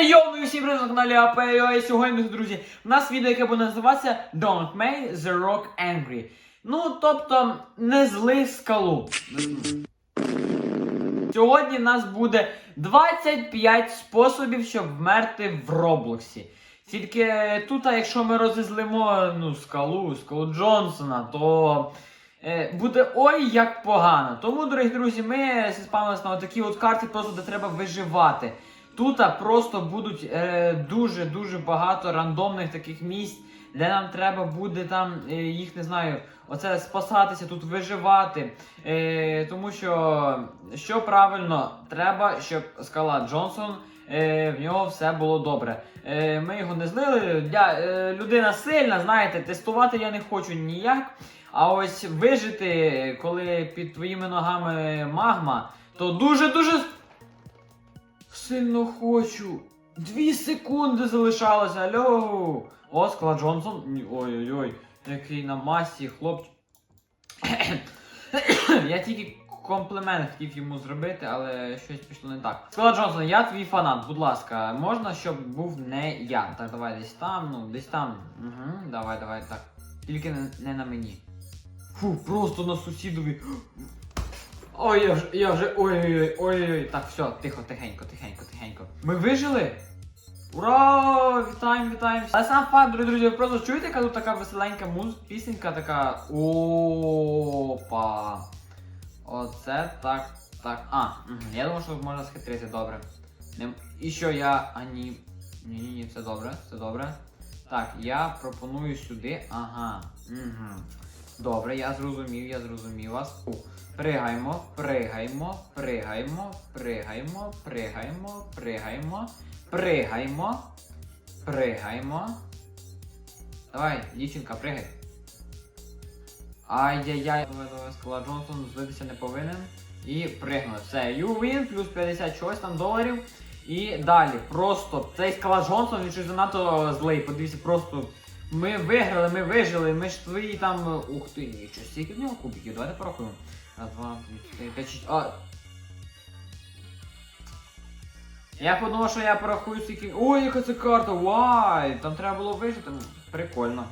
Гей, йоу, ми всім привіт на каналі АП, і сьогодні, друзі, у нас відео, яке буде називатися Don't Make the Rock Angry. Ну, тобто, не зли скалу. Сьогодні в нас буде 25 способів, щоб вмерти в Роблоксі. Тільки тут, а якщо ми розізлимо ну, скалу, скалу Джонсона, то е, буде ой як погано. Тому, дорогі друзі, ми спавнилися на такій от карті, просто де треба виживати. Тут просто будуть дуже-дуже багато рандомних таких місць, де нам треба буде там е, їх не знаю, оце спасатися, тут виживати. Е, тому що що правильно, треба, щоб скала Джонсон. Е, в нього все було добре. Е, ми його не злили. Е, людина сильна, знаєте, тестувати я не хочу ніяк. А ось вижити, коли під твоїми ногами магма, то дуже-дуже сильно хочу. Дві секунди залишалося. Алло. О, Скала Джонсон. Ой-ой-ой, який на масі хлопчик. я тільки комплімент хотів йому зробити, але щось пішло не так. Скала Джонсон, я твій фанат, будь ласка, можна, щоб був не я. Так, давай десь там, ну, десь там. Угу, давай, давай, так. Тільки не, не на мені. Фу, просто на сусідові. Ой, я вже, я вже. Ой-ой-ой, ой-ой. Так, все, тихо, тихенько, тихенько, тихенько. Ми вижили? Ура! Вітаємо, вітаємо! Але сам факт, дорогі друзі, ви просто чуєте, яка тут така веселенька муз, пісенька така. Опа. Оце так, так. А, я думав, що можна схитрити, добре. І що я. А ні. Ні, ні, ні, все добре, все добре. Так, я пропоную сюди. Ага. Угу. Добре, я зрозумів, я зрозумів вас. У, Пригаємо, пригаємо, пригаємо, пригаємо, пригаємо, пригаємо, пригаємо, пригаємо. Давай, дівчинка, пригай. Ай-яй-яй, Скала Джонсон злитися не повинен. І пригнули. Все, you win, плюс 50 чогось там доларів. І далі, просто цей Скала Джонсон, він щось занадто злий. Подивіться, просто ми виграли, ми вижили, ми ж твої там. Ух ти, нічого, стільки в нього кубиків, давайте порахуємо. Раз, два, три, чотири, п'ять, шість. А. Я подумав, що я порахую скільки. Ой, яка це карта! Вай! Там треба було вижити. Ну, Прикольно.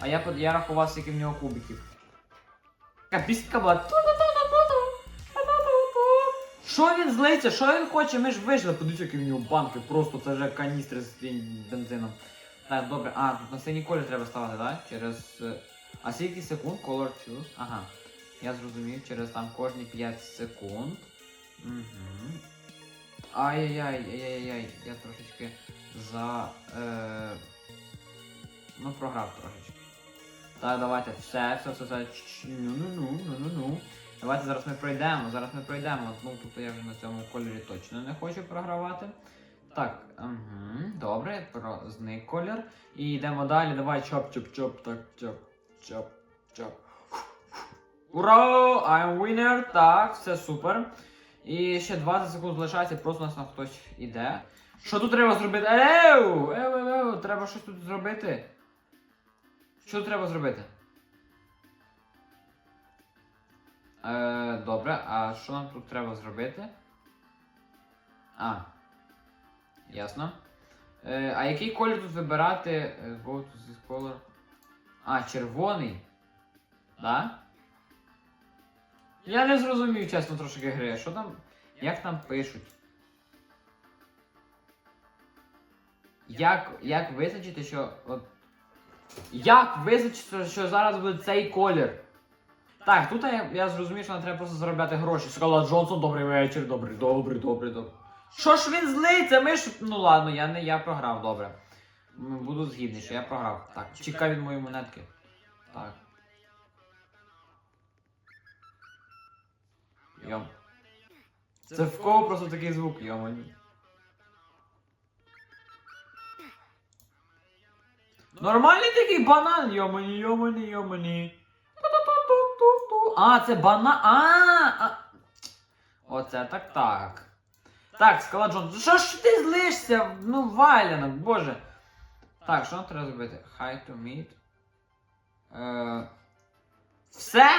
А я, под- я рахував, скільки в нього кубиків. Така пісня була. Що він злиться? Що він хоче? Ми ж вижили. Подивіться, які в нього банки. Просто це вже каністри з бензином. Так, добре. А, тут на синій колір треба ставити, так? Через. е, А скільки секунд? Color choose. Ага. Я зрозумів, через там кожні 5 секунд. Угу. Ай-яй-яй, ай-яй-яй, я трошечки за. Е... Ну, програв трошечки. Так, давайте, все, все, все, все. Ну-ну-ну, ну-ну-ну. Давайте зараз ми пройдемо, зараз ми пройдемо. Ну, тут я вже на цьому кольорі точно не хочу програвати. Так, угу, добре, про зник колір. І йдемо далі. Давай чоп-чоп-чоп, так, чоп, чоп, чоп. Ура! I'm winner! Так, все супер. І ще 20 секунд залишається, просто у нас там хтось іде. Що тут треба зробити? Еу! Еу, еу, еу, треба щось тут зробити. Що треба зробити? Е, добре, а що нам тут треба зробити? А. Ясно. Е, а який колір тут вибирати? Е, Go to this color. А, червоний. Да? Я не зрозумів, чесно, трошки гри. Що там? Як там пишуть? Як, як визначити, що. От, як визначити, що зараз буде цей колір? Так, тут я, я зрозумів, що нам треба просто заробляти гроші. Скала Джонсон, добрий вечір, добрий, добрий, добрий, добрий. Що ж він злиться? Ми ж. Ну ладно, я не я програв, добре. Буду згідний, що я програв. Так, чекай від моєї монетки. Так. Йом. Це в кого просто такий звук, йомані. Нормальний такий банан, йомані, йомані, йомані. А, це банан. А, а. Оце так так. Так, Скала Джон, що ж ти злишся? Ну, валянок, боже. Так, що нам треба зробити? Hi to meet. Е, все?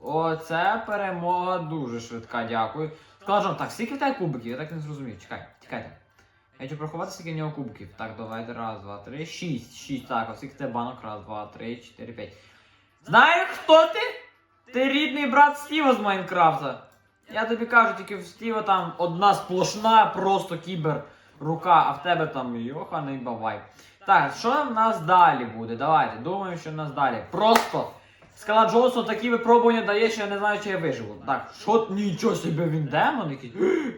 Оце перемога дуже швидка, дякую. Скала Джон, так, скільки в тебе кубиків? Я так не зрозумів. Чекай, чекайте. Я хочу проховати скільки в нього кубків. Так, давайте. Раз, два, три, шість. Шість. Так, ось скільки це банок. Раз, два, три, чотири, п'ять. Знаєш, хто ти? Ти рідний брат Стіва з Майнкрафта. Я тобі кажу, тільки в Стіва там одна сплошна, просто кібер рука, а в тебе там йоханий бавай. Так, що в нас далі буде? Давайте, думаємо, що в нас далі. Просто Скала Джонсон такі випробування дає, що я не знаю, чи я виживу. Так, що нічого собі він демон якийсь.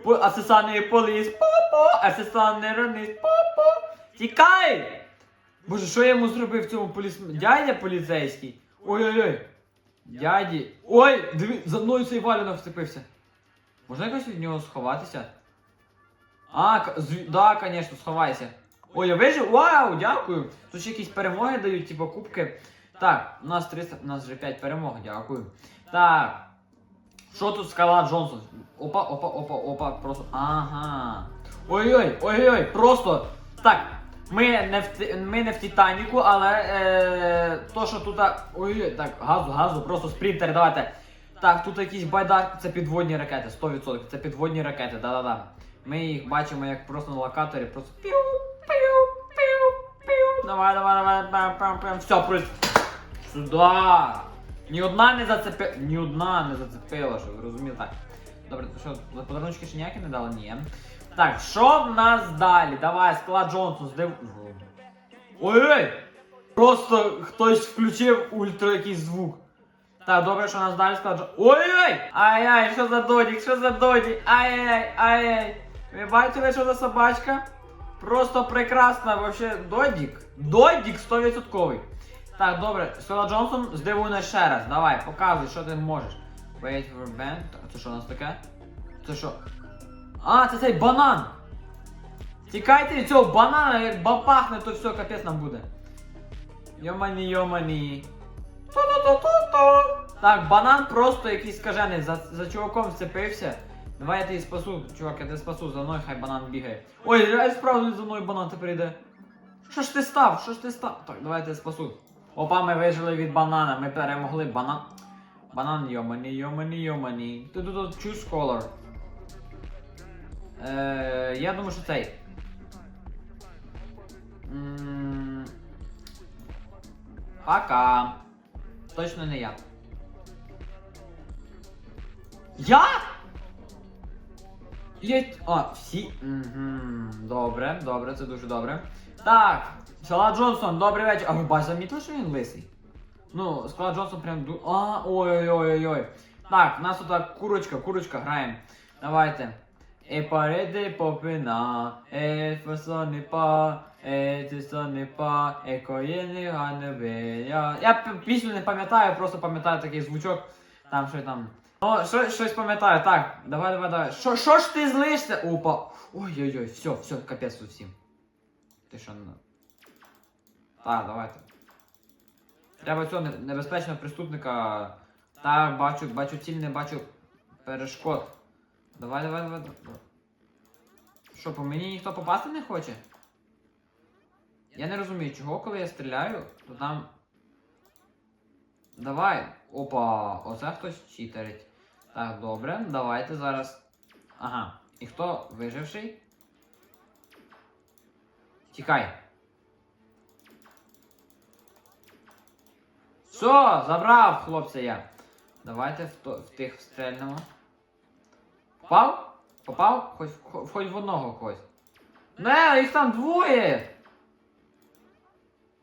Асесаний поліс, попо, асесаний раніс, попо. Тікай! Боже, що я йому зробив цьому поліс... Дядя поліцейський? Ой-ой-ой. Дяді. Ой, диві, за мною цей валянок вцепився. Можна якось від нього сховатися? А, зв... да, звісно, сховайся. Ой, я вижив? Вау, дякую. Тут ще якісь перемоги дають, типу кубки. Так, у нас 300, у нас вже 5 перемог, дякую. Так. Що тут скала Джонсон? Опа, опа, опа, опа, просто. Ага. Ой-ой, ой-ой, просто. Так. Ми не в ми не в Титаніку, але е, то, що тут. Ой-ой, так, газу, газу, просто спринтер, давайте. Так, тут якісь байдар, це підводні ракети, 100%. Це підводні ракети, да-да-да. Ми їх бачимо як просто на локаторі, просто піу, піу, піу, піу. Давай, давай, давай, пам, пам, пам. Все, просто. Сюда! Ні одна не зацепила. Ні одна не зацепила, щоб ви розуміли так. Добре, то що, подарунки ще ніякі не дали? Ні. Так, що в нас далі? Давай, склад Джонсон, здив. Ой-ой! Просто хтось включив ультра якийсь звук. Так, добре, що нас далі склад Ой-ой! Ай-ай, що за додік, що за додік? Ай-яй, ай-яй. Ви бачили, що за собачка? Просто прекрасна, вообще, додік. Додік 100%. Так, добре, Села Джонсон, здивуй нас ще раз. Давай, показуй, що ти можеш. Wait for band. Це що у нас таке? Це що? А, це цей банан! Тікайте від цього банана, як бабахне, то все, капець нам буде. Йомані, йомані. Так, банан просто якийсь скажений, за, за чуваком вцепився. Давай я тебе спасу, чувак, я тебе спасу, за мною хай банан бігає. Ой, реально справді за мною банан тепер йде. Що ж ти став? Що ж ти став? Так, давай я тебе спасу. Опа, ми вижили від банана, ми перемогли банан. Банан йомані, йомані, йомані. Ти тут choose color. Е, я думаю, що цей. М, Пока. Точно не я. Я? Є... А, всі. Угу. Добре, добре, це дуже добре. Так, Села Джонсон, добрий вечір. А ви бачите, замітили, що він лисий? Ну, Скала Джонсон прям ду. А, ой-ой-ой-ой. Так, у нас тут курочка, курочка граємо. Давайте. E parede popina, e фасони па, e тисони па, e коєни ганебея. Я п- пісню не пам'ятаю, просто пам'ятаю такий звучок. Там що там. О, що, щось пам'ятаю. Так, давай, давай, давай. Що, що ж ти злишся? Опа. Ой-ой-ой, все, все, капець тут. Ти що не. Так, давайте. Треба цього не- небезпечного преступника. Так, бачу, бачу ціль, не бачу перешкод. Давай, давай, давай. Що, по мені ніхто попасти не хоче? Я не розумію, чого, коли я стріляю, то там. Давай. Опа, оце хтось читерить. Так, добре, давайте зараз. Ага. І хто виживший? Тікай. Все, забрав, хлопця я. Давайте в, в тих стрельнемо. Попав? Попав? Хоч, хо- хоч в одного когось. Не, їх там двоє!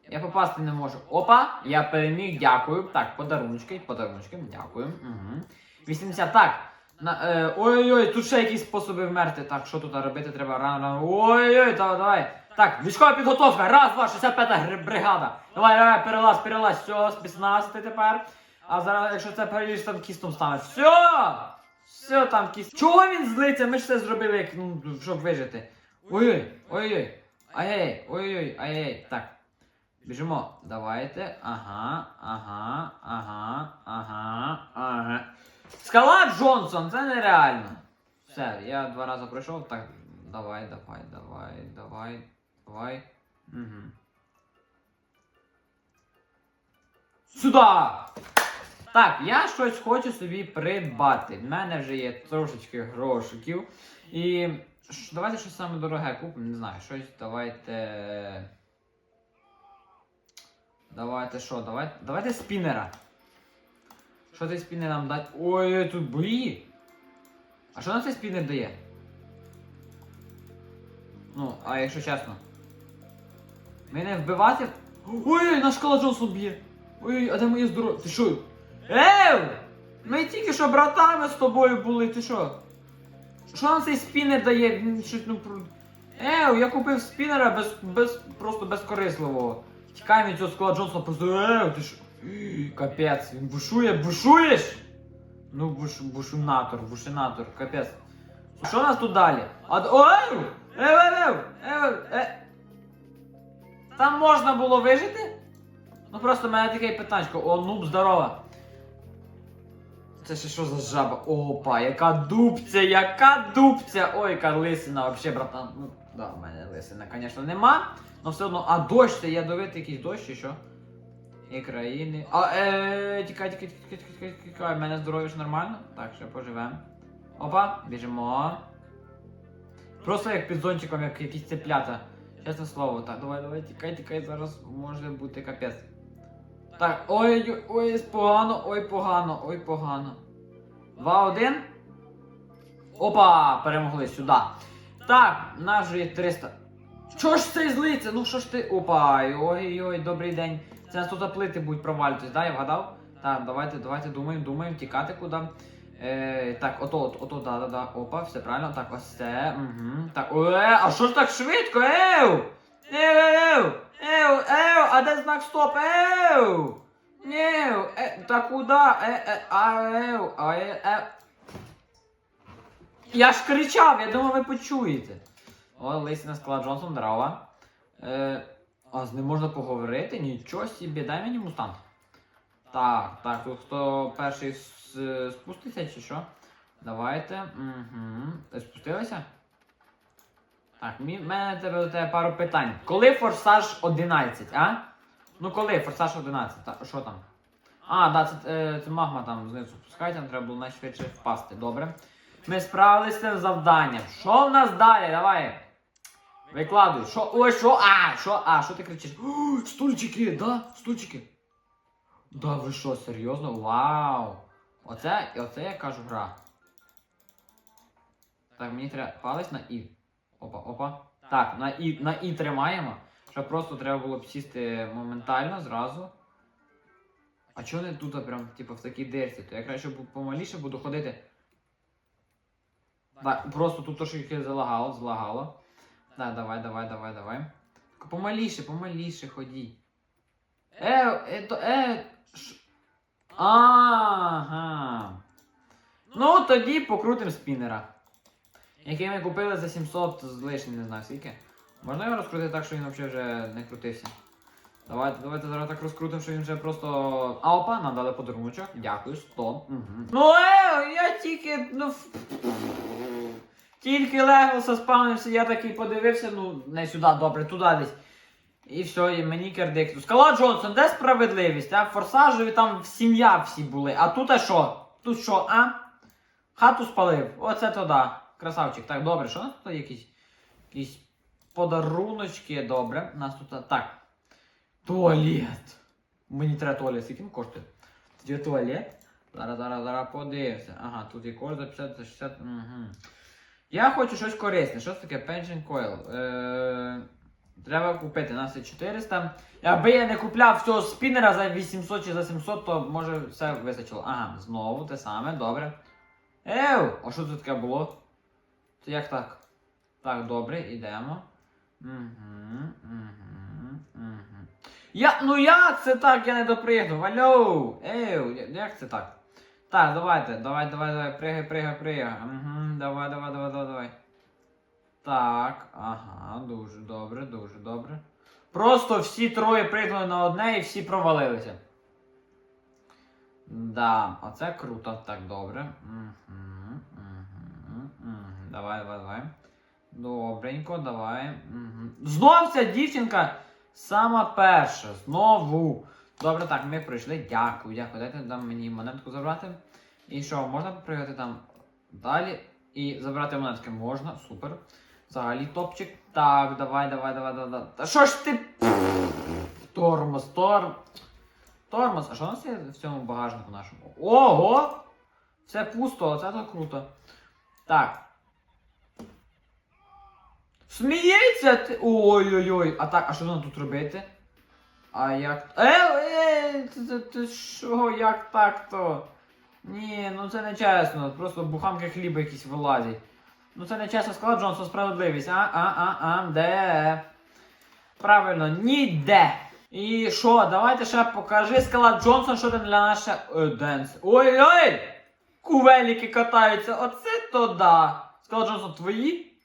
Я попасти не можу. Опа, я переміг, дякую. Так, подаруночки, подаруночки, дякую. Угу. 80, так. Е, ой-ой-ой, тут ще якісь способи вмерти. Так, що тут робити треба рано рано. Ой-ой, давай, давай. Так, військова підготовка. Раз, два, 65-та бригада. Давай, давай, перелаз, перелаз. Все, спецназ ти тепер. А зараз, якщо це переліз, там кістом стане. Все! Все там кіст. Чого він злиться? Ми ж все зробили, як, ну, щоб вижити. Ой-ой, ой-ой. Ай-яй, ой-ой, ай-яй. Так. Біжимо. Давайте. Ага, ага, ага, ага, ага. Скала Джонсон, це нереально. Все, я два рази пройшов. Так, давай, давай, давай, давай, давай. Угу. Сюда! Так, я щось хочу собі придбати. В мене вже є трошечки грошиків. І давайте щось саме дороге купимо, не знаю, щось давайте. Давайте що, давайте. Давайте спінера. Що цей спінер нам дать? Ой, тут бої. А що нам цей спінер дає? Ну, а якщо чесно. Мене вбивати. Ой, наш Кала Джонсон б'є. Ой, а де моє здоров'я? Ти що? Ев! Ми тільки що братами з тобою були, ти що? Що нам цей спінер дає? Щось ну про. Ев, я купив спінера без, без, просто безкорисливого. Тікаємо від цього Скала Джонсона, просто ев, ти що? Капець, він бушує, бушуєш? Ну, буш, бушунатор, бушинатор, капець. Що у нас тут далі? А, д- ой! Ев, ев, ев, ев, е. Там можна було вижити? Ну просто в мене таке питанчко. О, нуб, здорова. Це ще що за жаба? Опа, яка дубця, яка дубця! Ой, яка лисина, вообще, братан. Ну, да, в мене лисина, звісно, нема. Но все одно. А дощ це ядовитий якийсь дощ чи що? І країни. А, е, тікай, тікай, тікай, тікай, тікай. В мене здоров'я ж нормально? Так, ще поживемо. Опа, біжимо. Просто як під зонтиком, як якісь цеплята. Чесне слово, так, давай, давай, тікай, тікай, зараз може бути капець. Так, ой, ой, погано, ой, погано, ой, погано. 2-1. Опа, перемогли сюди. Так, наш же є 300. Чого ж цей злиться? Ну що ж ти. Опа, ой-ой, добрий день. Це нас тут плити будуть провалюватись, да, я вгадав? Так, давайте, давайте думаємо, думаємо, тікати куди. Е, так, ото, ото, ото, да, да, да. Опа, все правильно. Так, ось це. Угу. Так, е, а що ж так швидко? Еу! Еу, еу! Еу, еу, а де знак стоп? Еу! Неу, е, та куди? Е, е, а, еу, е, е. Я ж кричав, я думав, ви почуєте. О, Лисина сказала Джонсон, здорово. Е, а з ним можна поговорити? Нічого собі, дай мені мустанг. Так, так, тут хто перший спуститься чи що? Давайте. Угу. Ти спустилися? Так, в мене тебе до тебе пару питань. Коли форсаж 11, а? Ну коли форсаж 11? Та, що там? А, да, це, е, це магма там знизу спускається, нам треба було найшвидше впасти. Добре. Ми справилися з завданням. Що в нас далі? Давай. Викладуй. Що? Ой, що? А, що? А, що ти кричиш? О, стульчики, да? Стульчики. Да, ви що, серйозно? Вау! Оце, оце я кажу гра. Так, мені треба палець на І. Опа, опа. Так, на І, на І тримаємо. Щоб просто треба було б сісти моментально зразу. А чого не тут, прям, типу, в такій дирці? То я краще помаліше буду ходити. Так, просто тут трошки залагало, залагало. Так, давай, давай, давай, давай. Помаліше, помаліше ходіть. Е, е, то, е. ш- Ага. Ну, тоді покрутим спінера. Який ми купили за 700 з лишнім, не знаю скільки. Можна його розкрутити так, що він взагалі вже не крутився. Давайте, давайте зараз так розкрутимо, що він вже просто. А опа, нам дали подаруночок. Дякую, 100. Угу. Ну е, я тільки. ну... Тільки Леголса спавнився, я такий подивився, ну, не сюди, добре, туди десь. І все, і мені кердикту. Скала Джонсон, де справедливість? А форсажові там сім'я всі були. А тут а що? Тут що, а? Хату спалив. Оце то да. Красавчик. Так, добре, що у нас тут якісь, якісь подаруночки, добре. У нас тут так. Туалет. Мені треба туалет, скільки він коштує? Тут є туалет. Зараз, зараз, зараз подивимося. Ага, тут є кошт за 50, за 60. Угу. Я хочу щось корисне. Що це таке? Pension Coil. Е... Треба купити на все 400. Аби я не купляв всього спінера за 800 чи за 700, то може все вистачило. Ага, знову те саме, добре. Еу! А що це таке було? Це як так? Так, добре, йдемо. Я, ну як це так? Я не допригнув. Алло! Я- як це так? Так, давайте, давай, давай, давай, пригай, пригай, пригай. Угу, давай, давай, давай, давай, давай. Так, ага, дуже добре, дуже добре. Просто всі троє пригнули на одне і всі провалилися. Да, оце круто, так добре. Угу. Давай, давай, давай. Добренько, давай. Угу. Знов ця дівчинка сама перша. Знову. Добре, так, ми прийшли. Дякую, дякую. Дайте дам мені монетку забрати. І що, можна попригати там далі? І забрати монетки можна, супер. Взагалі топчик. Так, давай, давай, давай, давай. давай. Та що ж ти? Тормоз, торм. Тормоз. А що у нас є в цьому багажнику нашому? Ого! Все пусто, це то круто. Так. Сміється ти. Ой-ой-ой. А так, а що нам тут робити? А як. Е, е, ти, ти, що, як так то? Ні, ну це не чесно. Просто буханки хліба якісь вилазять. Ну це не чесно сказав Джонсон, справедливість. А, а, а, а, де? Правильно, ніде. І що, давайте ще покажи, сказала Джонсон, що це для наше е, денс. Ой-ой! Кувеліки катаються, оце то да. Сказала Джонсон, твої?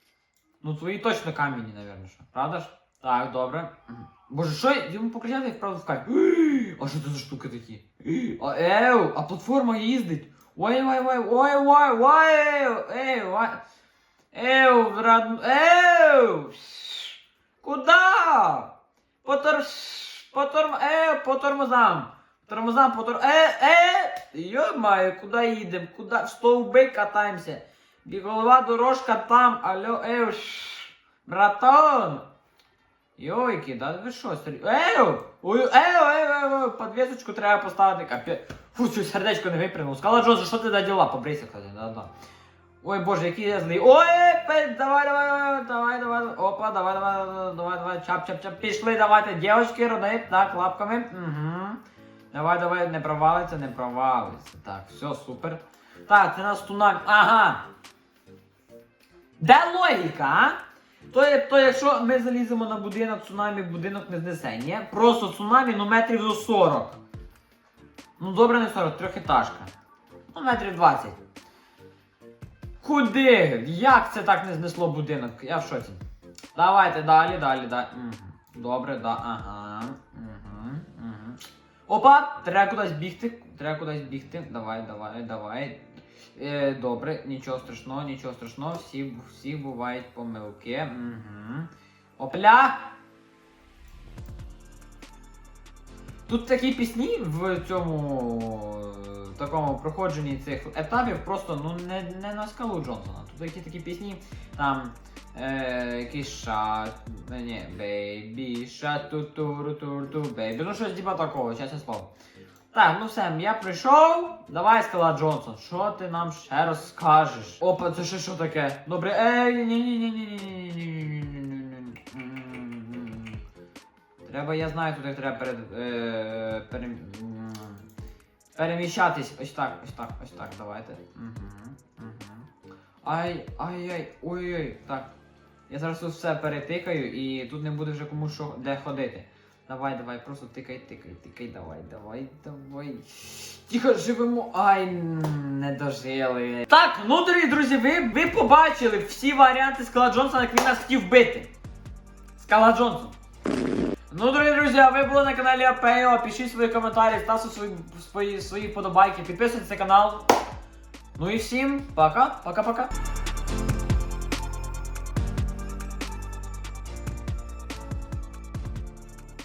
Ну твої точно камінні, напевно, що. Правда ж? Так, добре. Мгм. Боже, що я- йому покричати і вправду вкать. А що це за штуки такі? А, еу, а платформа їздить. Ой, ой, ой, ой, ой, ой, ей, ой. Еу, брат, еу. Куда? По тор... По торм... Е, по тормозам. Тормозам, по тор... Е, е. Йо-маю, куди їдемо? Куди? В стовби катаємося. Біголова дорожка там, алло, еу. Братан. Йойки, да ви що, серйозно? Еу! Ой, еу, еу, еу, подвісочку треба поставити, капець. Фу, чуть сердечко не випрямив. Скала Джоза, що ти за діла? Побрийся, кстати, да, да. Ой, боже, який я злий. Ой, пе- давай, давай, давай, давай, опа, давай, давай, давай, давай, чап, чап, чап, пішли, давайте, дівчатки, рони, так, лапками, угу. Давай, давай, не провалиться, не провалиться. Так, все, супер. Так, це нас тунамі, ага. Де логіка, а? То, то якщо ми заліземо на будинок, цунамі будинок не знесе, ні? Просто цунамі, ну метрів до 40. Ну добре, не 40, трьохетажка. Ну, метрів 20. Куди? Як це так не знесло будинок? Я в шоці. Давайте далі, далі, далі. Добре, да, ага. Угу, угу. Опа! Треба кудись бігти. Треба кудись бігти. Давай, давай, давай. Е, добре, нічого страшного, нічого страшного. Всі, всі бувають помилки. Угу. Опля! Тут такі пісні в цьому е, такому проходженні цих етапів просто ну не, не на скалу Джонсона. Тут такі такі пісні, там е, якийсь ша. е, Ні, бейбі, ша ту ту ту ту бейбі. Ну щось типа такого, чесне слово. Так, ну все, я прийшов. Давай, сказала Джонсон, що ти нам ще розкажеш? Опа, це ще що таке? Добре, ей, ні ні ні ні ні ні ні ні Треба, я знаю, тут треба перед, е, пере, переміщатись. Ось так, ось так, ось так, давайте. Угу, угу. Ай, ай, ай, ой-ой, так. Я зараз тут все перетикаю і тут не буде вже кому що де ходити. Давай, давай, просто тикай, тикай, тикай, давай, давай, давай. Тихо, живемо. Ай, не дожили. Так, ну дорогі друзі, ви, ви побачили всі варіанти Скала Джонсона, як він нас хотів бити. Скала Джонсон. Ну, дорогі друзі, а ви були на каналі АПЕО. Пишіть свої коментарі, ставте свої, свої, свої подобайки, підписуйтесь на канал. Ну і всім пока, пока-пока.